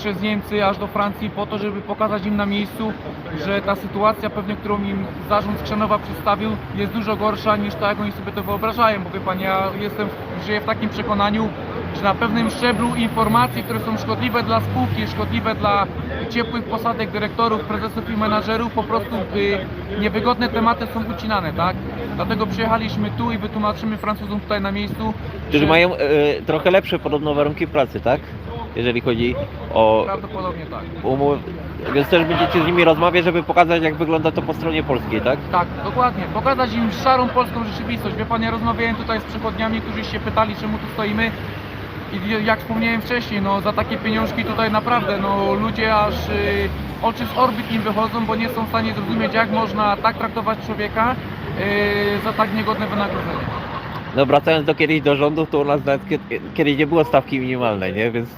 przez Niemcy aż do Francji po to, żeby pokazać im na miejscu, że ta sytuacja pewnie, którą im zarząd Skrzanowa przedstawił jest dużo gorsza niż to, jak oni sobie to wyobrażają. Bo wie pan, ja jestem, żyję w takim przekonaniu, że na pewnym szczeblu informacje, które są szkodliwe dla spółki, szkodliwe dla ciepłych posadek dyrektorów, prezesów i menadżerów, po prostu y, niewygodne tematy są ucinane, tak? Dlatego przyjechaliśmy tu i wytłumaczymy Francuzom tutaj na miejscu, Którzy że mają e, trochę lepsze podobno warunki pracy, tak? Jeżeli chodzi o prawdopodobnie tak. umowę. Więc też będziecie z nimi rozmawiać, żeby pokazać jak wygląda to po stronie polskiej, tak? Tak, dokładnie. Pokazać im szarą polską rzeczywistość. Wie pan, ja rozmawiałem tutaj z przechodniami, którzy się pytali, czemu tu stoimy. I jak wspomniałem wcześniej, no za takie pieniążki tutaj naprawdę, no ludzie aż y, oczy z orbit im wychodzą, bo nie są w stanie zrozumieć, jak można tak traktować człowieka y, za tak niegodne wynagrodzenie. No wracając do kiedyś do rządów, to u nas nawet kie- kiedyś nie było stawki minimalnej, nie? Więc